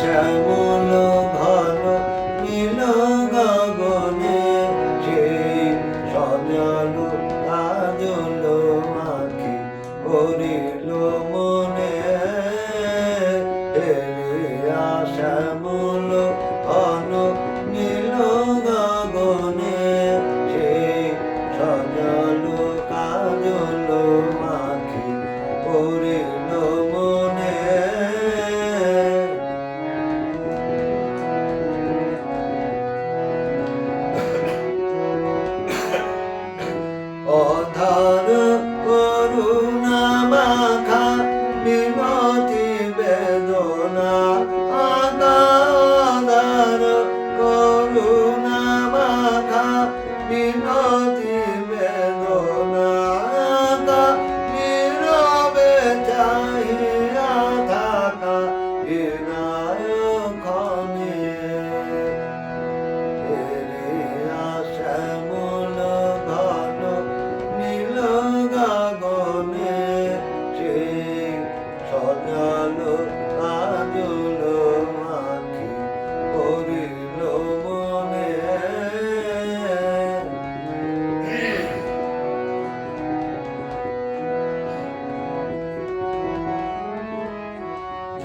শ্যামল ঘন নীল গগনে সেই সজালু আজল মাখি ভরিল মনে শ্যামল করুণা মাথা বিনা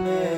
Amen.